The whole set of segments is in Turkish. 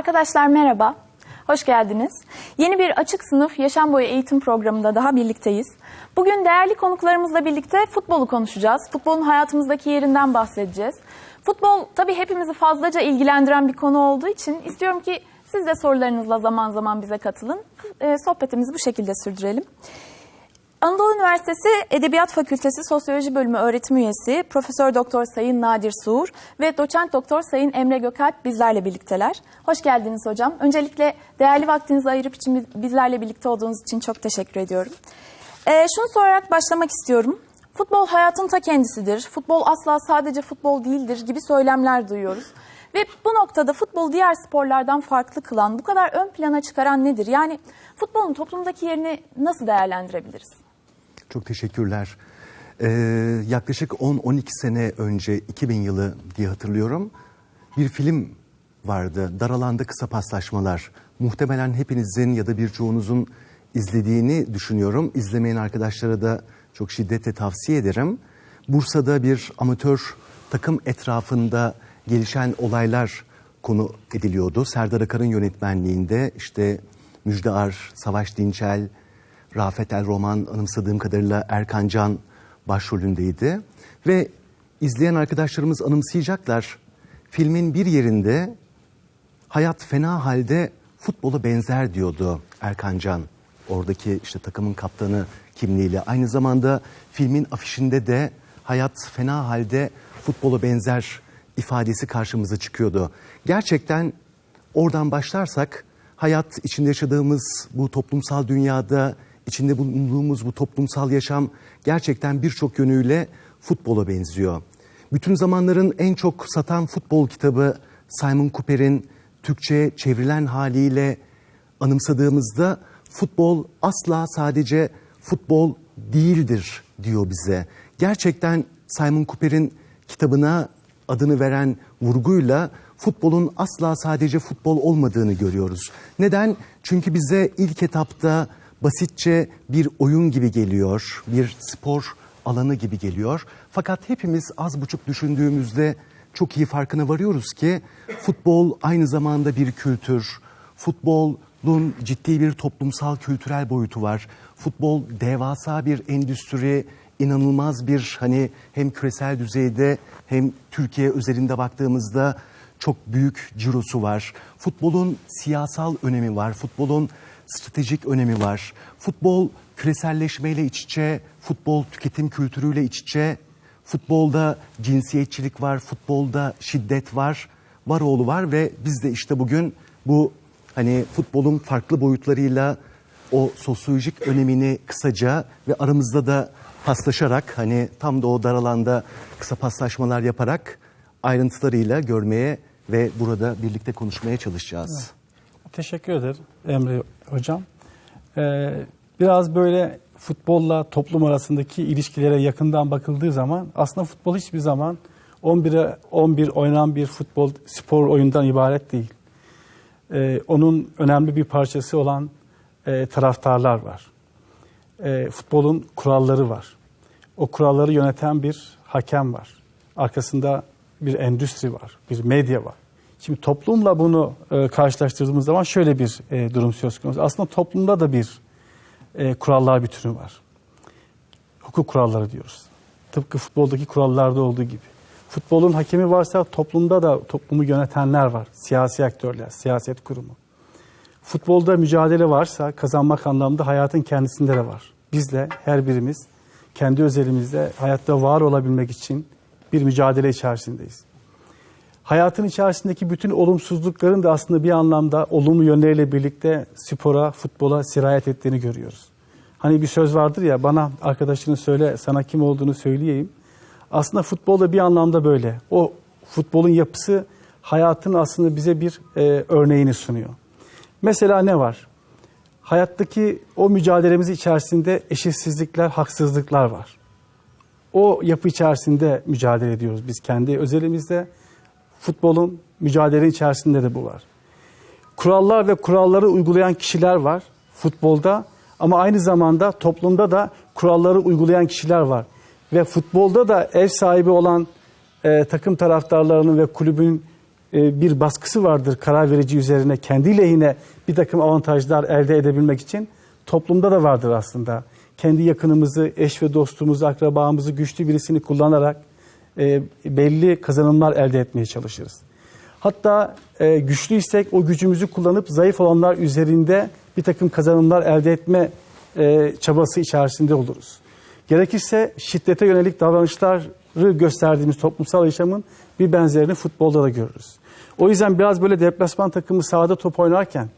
Arkadaşlar merhaba, hoş geldiniz. Yeni bir açık sınıf yaşam boyu eğitim programında daha birlikteyiz. Bugün değerli konuklarımızla birlikte futbolu konuşacağız. Futbolun hayatımızdaki yerinden bahsedeceğiz. Futbol tabii hepimizi fazlaca ilgilendiren bir konu olduğu için istiyorum ki siz de sorularınızla zaman zaman bize katılın. Ee, sohbetimizi bu şekilde sürdürelim. Anadolu Üniversitesi Edebiyat Fakültesi Sosyoloji Bölümü öğretim üyesi Profesör Doktor Sayın Nadir Suur ve Doçent Doktor Sayın Emre Gökalp bizlerle birlikteler. Hoş geldiniz hocam. Öncelikle değerli vaktinizi ayırıp için bizlerle birlikte olduğunuz için çok teşekkür ediyorum. Ee, şunu sorarak başlamak istiyorum. Futbol hayatın ta kendisidir. Futbol asla sadece futbol değildir gibi söylemler duyuyoruz. Ve bu noktada futbol diğer sporlardan farklı kılan, bu kadar ön plana çıkaran nedir? Yani futbolun toplumdaki yerini nasıl değerlendirebiliriz? Çok teşekkürler. Ee, yaklaşık 10-12 sene önce 2000 yılı diye hatırlıyorum. Bir film vardı. Dar alanda kısa paslaşmalar. Muhtemelen hepinizin ya da birçoğunuzun izlediğini düşünüyorum. İzlemeyen arkadaşlara da çok şiddetle tavsiye ederim. Bursa'da bir amatör takım etrafında gelişen olaylar konu ediliyordu. Serdar Akar'ın yönetmenliğinde işte Müjde Ar, Savaş Dinçel, Rafet El Roman anımsadığım kadarıyla Erkan Can başrolündeydi. Ve izleyen arkadaşlarımız anımsayacaklar. Filmin bir yerinde hayat fena halde futbola benzer diyordu Erkan Can. Oradaki işte takımın kaptanı kimliğiyle. Aynı zamanda filmin afişinde de hayat fena halde futbola benzer ifadesi karşımıza çıkıyordu. Gerçekten oradan başlarsak hayat içinde yaşadığımız bu toplumsal dünyada içinde bulunduğumuz bu toplumsal yaşam gerçekten birçok yönüyle futbola benziyor. Bütün zamanların en çok satan futbol kitabı Simon Cooper'in Türkçe'ye çevrilen haliyle anımsadığımızda futbol asla sadece futbol değildir diyor bize. Gerçekten Simon Cooper'in kitabına adını veren vurguyla futbolun asla sadece futbol olmadığını görüyoruz. Neden? Çünkü bize ilk etapta basitçe bir oyun gibi geliyor, bir spor alanı gibi geliyor. Fakat hepimiz az buçuk düşündüğümüzde çok iyi farkına varıyoruz ki futbol aynı zamanda bir kültür. Futbolun ciddi bir toplumsal kültürel boyutu var. Futbol devasa bir endüstri, inanılmaz bir hani hem küresel düzeyde hem Türkiye üzerinde baktığımızda çok büyük cirosu var. Futbolun siyasal önemi var. Futbolun stratejik önemi var. Futbol küreselleşmeyle iç içe, futbol tüketim kültürüyle iç içe. Futbolda cinsiyetçilik var, futbolda şiddet var, var oğlu var ve biz de işte bugün bu hani futbolun farklı boyutlarıyla o sosyolojik önemini kısaca ve aramızda da paslaşarak hani tam da o dar alanda kısa paslaşmalar yaparak ayrıntılarıyla görmeye ve burada birlikte konuşmaya çalışacağız. Teşekkür ederim Emre Hocam. Ee, biraz böyle futbolla toplum arasındaki ilişkilere yakından bakıldığı zaman aslında futbol hiçbir zaman 11'e 11 oynanan bir futbol spor oyundan ibaret değil. Ee, onun önemli bir parçası olan e, taraftarlar var. E, futbolun kuralları var. O kuralları yöneten bir hakem var. Arkasında bir endüstri var, bir medya var. Şimdi toplumla bunu e, karşılaştırdığımız zaman şöyle bir e, durum söz konusu. Aslında toplumda da bir e, kurallar bütünü var. Hukuk kuralları diyoruz. Tıpkı futboldaki kurallarda olduğu gibi. Futbolun hakemi varsa toplumda da toplumu yönetenler var. Siyasi aktörler, siyaset kurumu. Futbolda mücadele varsa kazanmak anlamında hayatın kendisinde de var. Bizle her birimiz kendi özelimizde hayatta var olabilmek için bir mücadele içerisindeyiz hayatın içerisindeki bütün olumsuzlukların da aslında bir anlamda olumlu yönleriyle birlikte spora, futbola sirayet ettiğini görüyoruz. Hani bir söz vardır ya bana arkadaşını söyle sana kim olduğunu söyleyeyim. Aslında futbolda bir anlamda böyle. O futbolun yapısı hayatın aslında bize bir e, örneğini sunuyor. Mesela ne var? Hayattaki o mücadelemiz içerisinde eşitsizlikler, haksızlıklar var. O yapı içerisinde mücadele ediyoruz biz kendi özelimizde Futbolun mücadele içerisinde de bu var. Kurallar ve kuralları uygulayan kişiler var futbolda ama aynı zamanda toplumda da kuralları uygulayan kişiler var. Ve futbolda da ev sahibi olan e, takım taraftarlarının ve kulübün e, bir baskısı vardır karar verici üzerine kendi lehine bir takım avantajlar elde edebilmek için toplumda da vardır aslında. Kendi yakınımızı, eş ve dostumuzu, akrabamızı güçlü birisini kullanarak e, belli kazanımlar elde etmeye çalışırız. Hatta e, güçlüysek o gücümüzü kullanıp zayıf olanlar üzerinde bir takım kazanımlar elde etme e, çabası içerisinde oluruz. Gerekirse şiddete yönelik davranışları gösterdiğimiz toplumsal yaşamın bir benzerini futbolda da görürüz. O yüzden biraz böyle deplasman takımı sahada top oynarken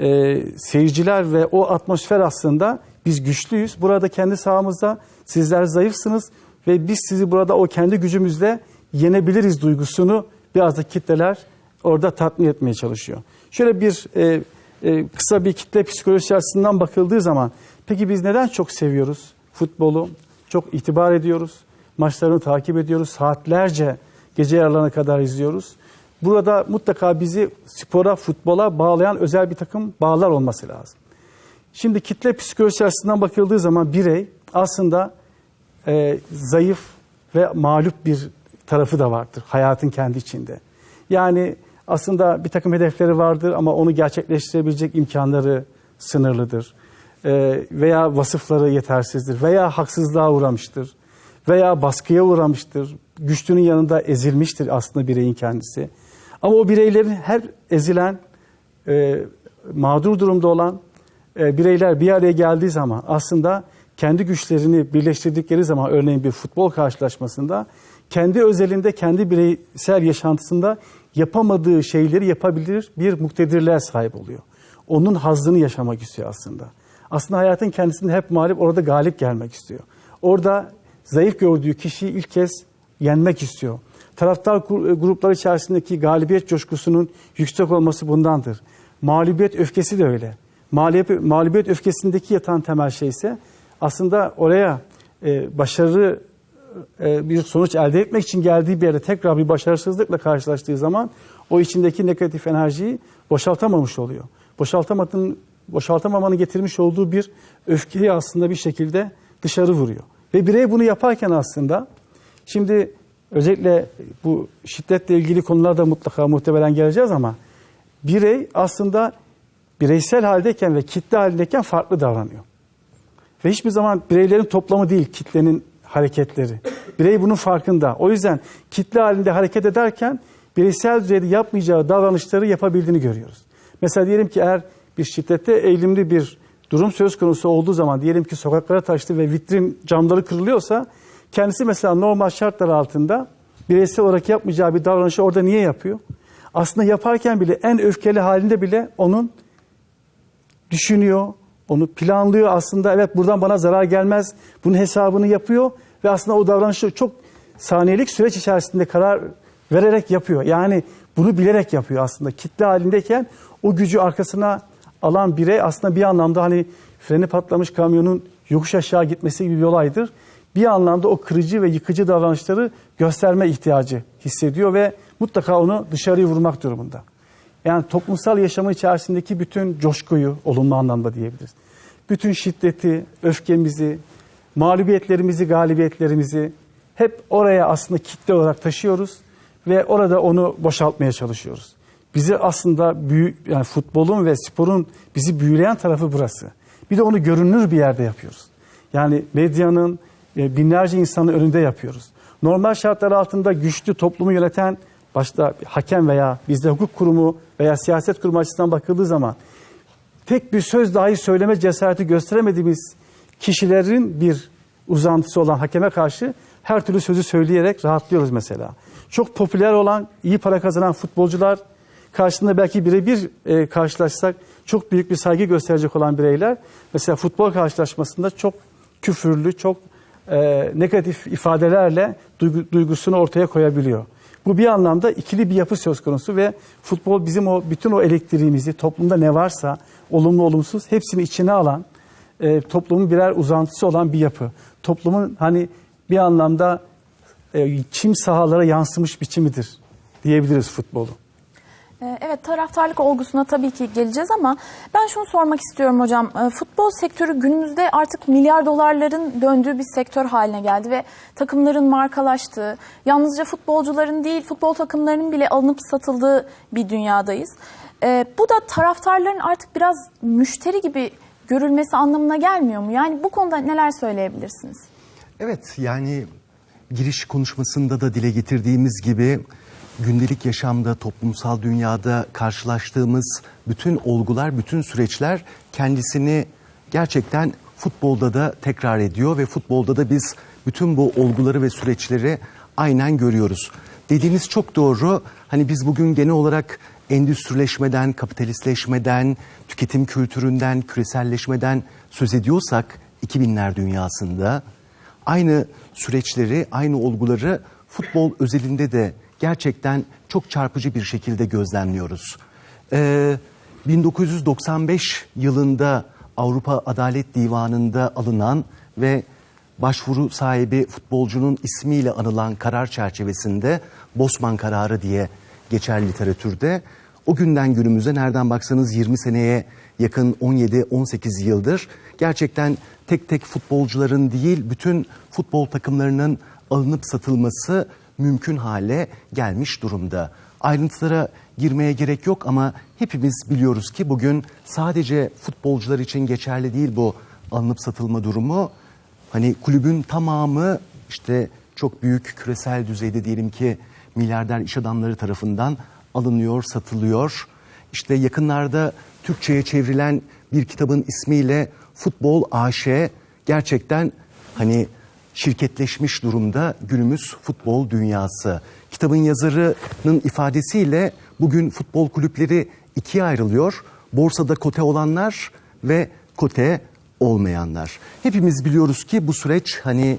e, seyirciler ve o atmosfer aslında biz güçlüyüz. Burada kendi sahamızda sizler zayıfsınız ve biz sizi burada o kendi gücümüzle yenebiliriz duygusunu biraz da kitleler orada tatmin etmeye çalışıyor. Şöyle bir e, e, kısa bir kitle psikolojisi açısından bakıldığı zaman peki biz neden çok seviyoruz futbolu? Çok itibar ediyoruz. Maçlarını takip ediyoruz. Saatlerce gece yarılarına kadar izliyoruz. Burada mutlaka bizi spora, futbola bağlayan özel bir takım bağlar olması lazım. Şimdi kitle psikolojisi açısından bakıldığı zaman birey aslında e, zayıf ve mağlup bir tarafı da vardır hayatın kendi içinde. Yani aslında bir takım hedefleri vardır ama onu gerçekleştirebilecek imkanları sınırlıdır. E, veya vasıfları yetersizdir veya haksızlığa uğramıştır veya baskıya uğramıştır. Güçlünün yanında ezilmiştir aslında bireyin kendisi. Ama o bireylerin her ezilen, e, mağdur durumda olan e, bireyler bir araya geldiği zaman aslında kendi güçlerini birleştirdikleri zaman örneğin bir futbol karşılaşmasında kendi özelinde, kendi bireysel yaşantısında yapamadığı şeyleri yapabilir bir muktedirliğe sahip oluyor. Onun hazzını yaşamak istiyor aslında. Aslında hayatın kendisinde hep mağlup, orada galip gelmek istiyor. Orada zayıf gördüğü kişiyi ilk kez yenmek istiyor. Taraftar grupları içerisindeki galibiyet coşkusunun yüksek olması bundandır. Mağlubiyet öfkesi de öyle. Mağlubiyet, mağlubiyet öfkesindeki yatan temel şey ise aslında oraya e, başarı e, bir sonuç elde etmek için geldiği bir yere tekrar bir başarısızlıkla karşılaştığı zaman o içindeki negatif enerjiyi boşaltamamış oluyor. Boşaltamadığın, boşaltamamanın getirmiş olduğu bir öfkeyi aslında bir şekilde dışarı vuruyor. Ve birey bunu yaparken aslında şimdi özellikle bu şiddetle ilgili konularda mutlaka muhtemelen geleceğiz ama birey aslında bireysel haldeyken ve kitle halindeyken farklı davranıyor. Ve hiçbir zaman bireylerin toplamı değil kitlenin hareketleri. Birey bunun farkında. O yüzden kitle halinde hareket ederken bireysel düzeyde yapmayacağı davranışları yapabildiğini görüyoruz. Mesela diyelim ki eğer bir şiddete eğilimli bir durum söz konusu olduğu zaman diyelim ki sokaklara taştı ve vitrin camları kırılıyorsa kendisi mesela normal şartlar altında bireysel olarak yapmayacağı bir davranışı orada niye yapıyor? Aslında yaparken bile en öfkeli halinde bile onun düşünüyor, onu planlıyor aslında evet buradan bana zarar gelmez bunun hesabını yapıyor ve aslında o davranışı çok saniyelik süreç içerisinde karar vererek yapıyor. Yani bunu bilerek yapıyor aslında kitle halindeyken o gücü arkasına alan birey aslında bir anlamda hani freni patlamış kamyonun yokuş aşağı gitmesi gibi bir olaydır. Bir anlamda o kırıcı ve yıkıcı davranışları gösterme ihtiyacı hissediyor ve mutlaka onu dışarıya vurmak durumunda. Yani toplumsal yaşamı içerisindeki bütün coşkuyu olumlu anlamda diyebiliriz. Bütün şiddeti, öfkemizi, mağlubiyetlerimizi, galibiyetlerimizi hep oraya aslında kitle olarak taşıyoruz ve orada onu boşaltmaya çalışıyoruz. Bizi aslında büyü, yani futbolun ve sporun bizi büyüleyen tarafı burası. Bir de onu görünür bir yerde yapıyoruz. Yani medyanın e, binlerce insanın önünde yapıyoruz. Normal şartlar altında güçlü toplumu yöneten başta hakem veya bizde hukuk kurumu veya siyaset kurumu açısından bakıldığı zaman tek bir söz dahi söyleme cesareti gösteremediğimiz kişilerin bir uzantısı olan hakeme karşı her türlü sözü söyleyerek rahatlıyoruz mesela. Çok popüler olan, iyi para kazanan futbolcular karşısında belki birebir e, karşılaşsak çok büyük bir saygı gösterecek olan bireyler mesela futbol karşılaşmasında çok küfürlü, çok e, negatif ifadelerle duygu, duygusunu ortaya koyabiliyor. Bu bir anlamda ikili bir yapı söz konusu ve futbol bizim o bütün o elektriğimizi toplumda ne varsa olumlu olumsuz hepsini içine alan e, toplumun birer uzantısı olan bir yapı. Toplumun hani bir anlamda e, çim sahalara yansımış biçimidir diyebiliriz futbolu. Ee, Evet taraftarlık olgusuna tabii ki geleceğiz ama ben şunu sormak istiyorum hocam. Ee, Futbol sektörü günümüzde artık milyar dolarların döndüğü bir sektör haline geldi ve takımların markalaştığı, yalnızca futbolcuların değil futbol takımlarının bile alınıp satıldığı bir dünyadayız. Ee, Bu da taraftarların artık biraz müşteri gibi görülmesi anlamına gelmiyor mu? Yani bu konuda neler söyleyebilirsiniz? Evet yani giriş konuşmasında da dile getirdiğimiz gibi gündelik yaşamda, toplumsal dünyada karşılaştığımız bütün olgular, bütün süreçler kendisini gerçekten futbolda da tekrar ediyor ve futbolda da biz bütün bu olguları ve süreçleri aynen görüyoruz. Dediğiniz çok doğru. Hani biz bugün genel olarak endüstrileşmeden, kapitalistleşmeden, tüketim kültüründen, küreselleşmeden söz ediyorsak 2000'ler dünyasında aynı süreçleri, aynı olguları futbol özelinde de gerçekten çok çarpıcı bir şekilde gözlemliyoruz. Ee, 1995 yılında Avrupa Adalet Divanı'nda alınan ve başvuru sahibi futbolcunun ismiyle anılan karar çerçevesinde Bosman kararı diye geçer literatürde. O günden günümüze nereden baksanız 20 seneye yakın 17-18 yıldır gerçekten tek tek futbolcuların değil bütün futbol takımlarının alınıp satılması mümkün hale gelmiş durumda. Ayrıntılara girmeye gerek yok ama hepimiz biliyoruz ki bugün sadece futbolcular için geçerli değil bu alınıp satılma durumu. Hani kulübün tamamı işte çok büyük küresel düzeyde diyelim ki milyarder iş adamları tarafından alınıyor, satılıyor. İşte yakınlarda Türkçe'ye çevrilen bir kitabın ismiyle Futbol AŞ gerçekten hani şirketleşmiş durumda günümüz futbol dünyası. Kitabın yazarının ifadesiyle bugün futbol kulüpleri ikiye ayrılıyor. Borsada kote olanlar ve kote olmayanlar. Hepimiz biliyoruz ki bu süreç hani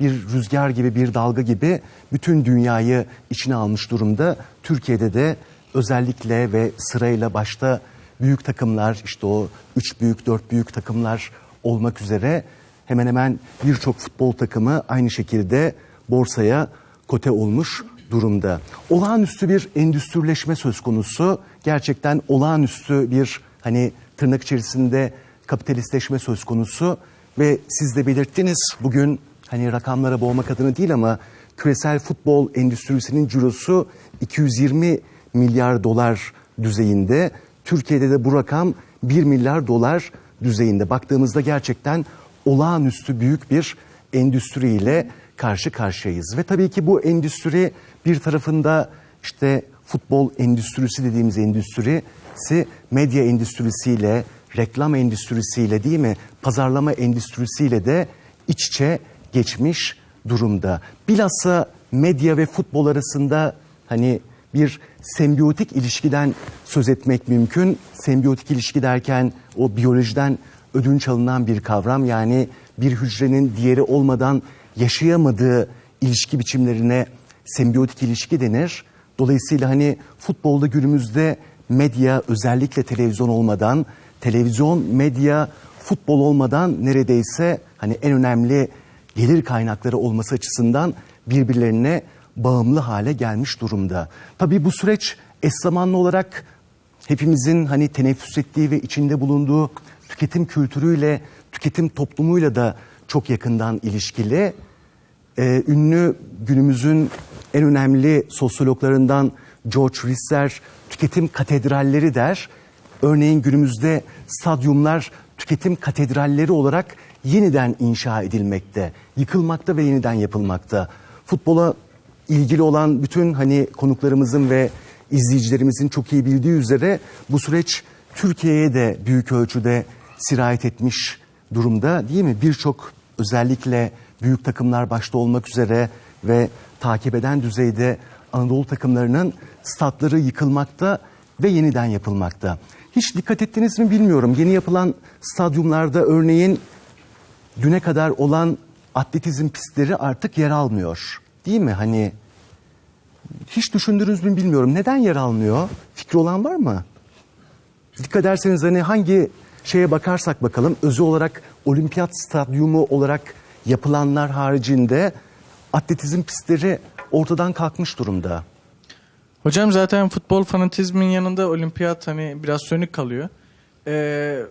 bir rüzgar gibi bir dalga gibi bütün dünyayı içine almış durumda. Türkiye'de de özellikle ve sırayla başta büyük takımlar işte o üç büyük dört büyük takımlar olmak üzere hemen hemen birçok futbol takımı aynı şekilde borsaya kote olmuş durumda. Olağanüstü bir endüstrileşme söz konusu. Gerçekten olağanüstü bir hani tırnak içerisinde kapitalistleşme söz konusu ve siz de belirttiniz bugün hani rakamlara boğmak adına değil ama küresel futbol endüstrisinin cirosu 220 milyar dolar düzeyinde. Türkiye'de de bu rakam 1 milyar dolar düzeyinde. Baktığımızda gerçekten olağanüstü büyük bir endüstriyle karşı karşıyayız. Ve tabii ki bu endüstri bir tarafında işte futbol endüstrisi dediğimiz endüstrisi medya endüstrisiyle, reklam endüstrisiyle değil mi? Pazarlama endüstrisiyle de iç içe geçmiş durumda. Bilhassa medya ve futbol arasında hani bir sembiyotik ilişkiden söz etmek mümkün. Sembiyotik ilişki derken o biyolojiden ödünç alınan bir kavram. Yani bir hücrenin diğeri olmadan yaşayamadığı ilişki biçimlerine sembiyotik ilişki denir. Dolayısıyla hani futbolda günümüzde medya özellikle televizyon olmadan, televizyon, medya, futbol olmadan neredeyse hani en önemli gelir kaynakları olması açısından birbirlerine bağımlı hale gelmiş durumda. Tabii bu süreç eş zamanlı olarak hepimizin hani teneffüs ettiği ve içinde bulunduğu tüketim kültürüyle, tüketim toplumuyla da çok yakından ilişkili. Ee, ünlü günümüzün en önemli sosyologlarından George Risser tüketim katedralleri der. Örneğin günümüzde stadyumlar tüketim katedralleri olarak yeniden inşa edilmekte, yıkılmakta ve yeniden yapılmakta. Futbola ilgili olan bütün hani konuklarımızın ve izleyicilerimizin çok iyi bildiği üzere bu süreç Türkiye'ye de büyük ölçüde sirayet etmiş durumda değil mi? Birçok özellikle büyük takımlar başta olmak üzere ve takip eden düzeyde Anadolu takımlarının statları yıkılmakta ve yeniden yapılmakta. Hiç dikkat ettiniz mi bilmiyorum. Yeni yapılan stadyumlarda örneğin düne kadar olan atletizm pistleri artık yer almıyor. Değil mi? Hani hiç düşündünüz mü bilmiyorum. Neden yer almıyor? Fikri olan var mı? Dikkat ederseniz hani hangi şeye bakarsak bakalım özü olarak olimpiyat stadyumu olarak yapılanlar haricinde atletizm pistleri ortadan kalkmış durumda. Hocam zaten futbol fanatizmin yanında olimpiyat hani biraz sönük kalıyor. Ee,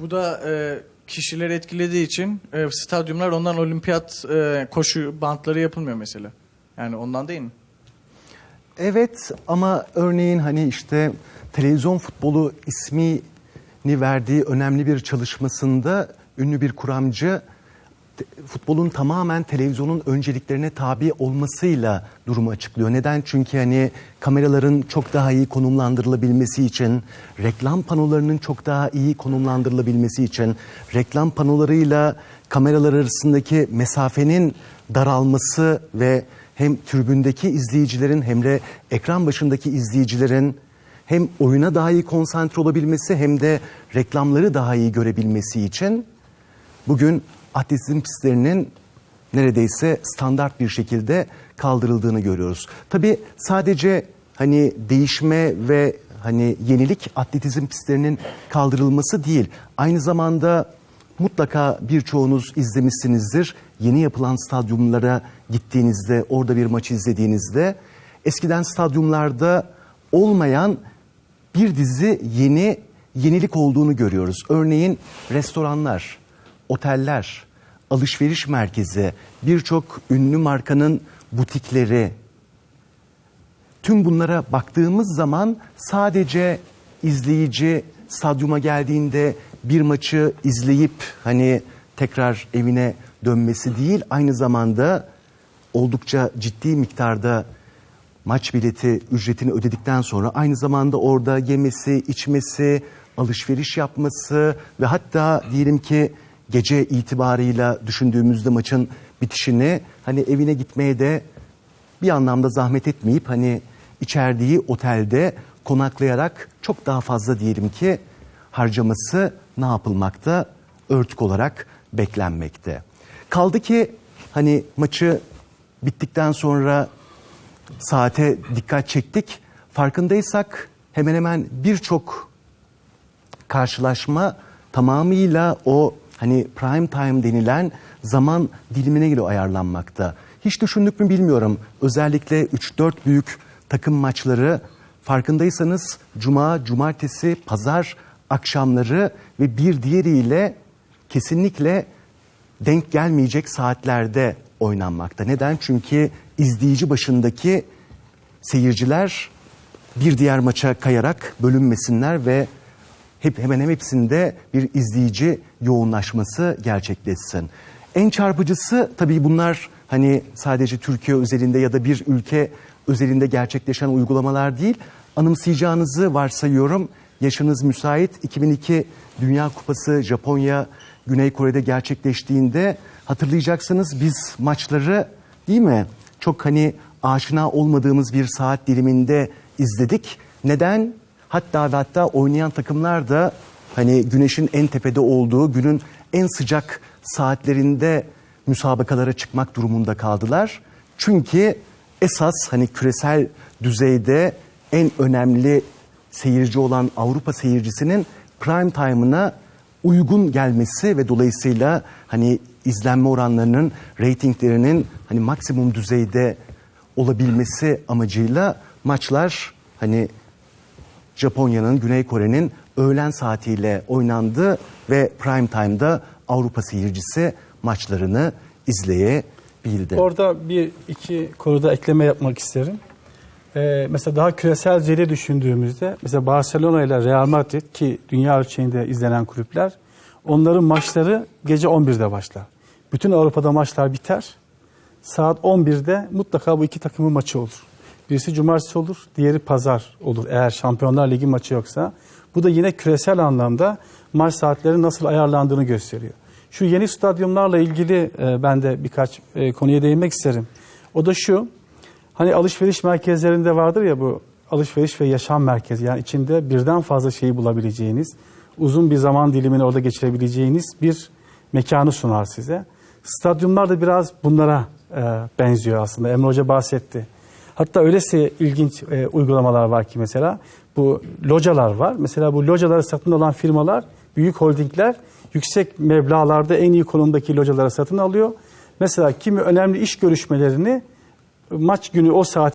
bu da e, kişileri etkilediği için e, stadyumlar ondan olimpiyat e, koşu bantları yapılmıyor mesela. Yani ondan değil mi? Evet ama örneğin hani işte televizyon futbolu ismini verdiği önemli bir çalışmasında ünlü bir kuramcı futbolun tamamen televizyonun önceliklerine tabi olmasıyla durumu açıklıyor. Neden? Çünkü hani kameraların çok daha iyi konumlandırılabilmesi için, reklam panolarının çok daha iyi konumlandırılabilmesi için, reklam panolarıyla kameralar arasındaki mesafenin daralması ve hem tribündeki izleyicilerin hem de ekran başındaki izleyicilerin hem oyuna daha iyi konsantre olabilmesi hem de reklamları daha iyi görebilmesi için bugün atletizm pistlerinin neredeyse standart bir şekilde kaldırıldığını görüyoruz. Tabii sadece hani değişme ve hani yenilik atletizm pistlerinin kaldırılması değil. Aynı zamanda mutlaka birçoğunuz izlemişsinizdir. Yeni yapılan stadyumlara gittiğinizde, orada bir maç izlediğinizde eskiden stadyumlarda olmayan bir dizi yeni yenilik olduğunu görüyoruz. Örneğin restoranlar, oteller, alışveriş merkezi, birçok ünlü markanın butikleri. Tüm bunlara baktığımız zaman sadece izleyici stadyuma geldiğinde bir maçı izleyip hani tekrar evine dönmesi değil, aynı zamanda oldukça ciddi miktarda maç bileti ücretini ödedikten sonra aynı zamanda orada yemesi, içmesi, alışveriş yapması ve hatta diyelim ki gece itibarıyla düşündüğümüzde maçın bitişini hani evine gitmeye de bir anlamda zahmet etmeyip hani içerdiği otelde konaklayarak çok daha fazla diyelim ki harcaması ne yapılmakta? Örtük olarak beklenmekte. Kaldı ki hani maçı bittikten sonra saate dikkat çektik. Farkındaysak hemen hemen birçok karşılaşma tamamıyla o hani prime time denilen zaman dilimine göre ayarlanmakta. Hiç düşündük mü bilmiyorum. Özellikle 3-4 büyük takım maçları farkındaysanız cuma, cumartesi, pazar akşamları ve bir diğeriyle kesinlikle denk gelmeyecek saatlerde oynanmakta. Neden? Çünkü izleyici başındaki seyirciler bir diğer maça kayarak bölünmesinler ve hep hemen hepsinde bir izleyici yoğunlaşması gerçekleşsin. En çarpıcısı tabii bunlar hani sadece Türkiye özelinde ya da bir ülke özelinde gerçekleşen uygulamalar değil. Anımsayacağınızı varsayıyorum. Yaşınız müsait 2002 Dünya Kupası Japonya Güney Kore'de gerçekleştiğinde hatırlayacaksınız biz maçları değil mi? Çok hani aşina olmadığımız bir saat diliminde izledik. Neden? Hatta ve hatta oynayan takımlar da hani güneşin en tepede olduğu günün en sıcak saatlerinde müsabakalara çıkmak durumunda kaldılar. Çünkü esas hani küresel düzeyde en önemli seyirci olan Avrupa seyircisinin prime time'ına uygun gelmesi ve dolayısıyla hani izlenme oranlarının, reytinglerinin hani maksimum düzeyde olabilmesi amacıyla maçlar hani Japonya'nın, Güney Kore'nin öğlen saatiyle oynandı ve prime time'da Avrupa seyircisi maçlarını izleyebildi. Orada bir iki konuda ekleme yapmak isterim. Ee, mesela daha küresel düzeyde düşündüğümüzde mesela Barcelona ile Real Madrid ki dünya ölçeğinde izlenen kulüpler onların maçları gece 11'de başlar. Bütün Avrupa'da maçlar biter. Saat 11'de mutlaka bu iki takımın maçı olur. Birisi cumartesi olur, diğeri pazar olur eğer Şampiyonlar Ligi maçı yoksa. Bu da yine küresel anlamda maç saatleri nasıl ayarlandığını gösteriyor. Şu yeni stadyumlarla ilgili e, ben de birkaç e, konuya değinmek isterim. O da şu, hani alışveriş merkezlerinde vardır ya bu alışveriş ve yaşam merkezi. Yani içinde birden fazla şeyi bulabileceğiniz, uzun bir zaman dilimini orada geçirebileceğiniz bir mekanı sunar size. Stadyumlar da biraz bunlara e, benziyor aslında. Emre Hoca bahsetti. Hatta öylesi ilginç e, uygulamalar var ki mesela bu localar var. Mesela bu locaları satın alan firmalar, büyük holdingler yüksek meblağlarda en iyi konumdaki locaları satın alıyor. Mesela kimi önemli iş görüşmelerini maç günü o saat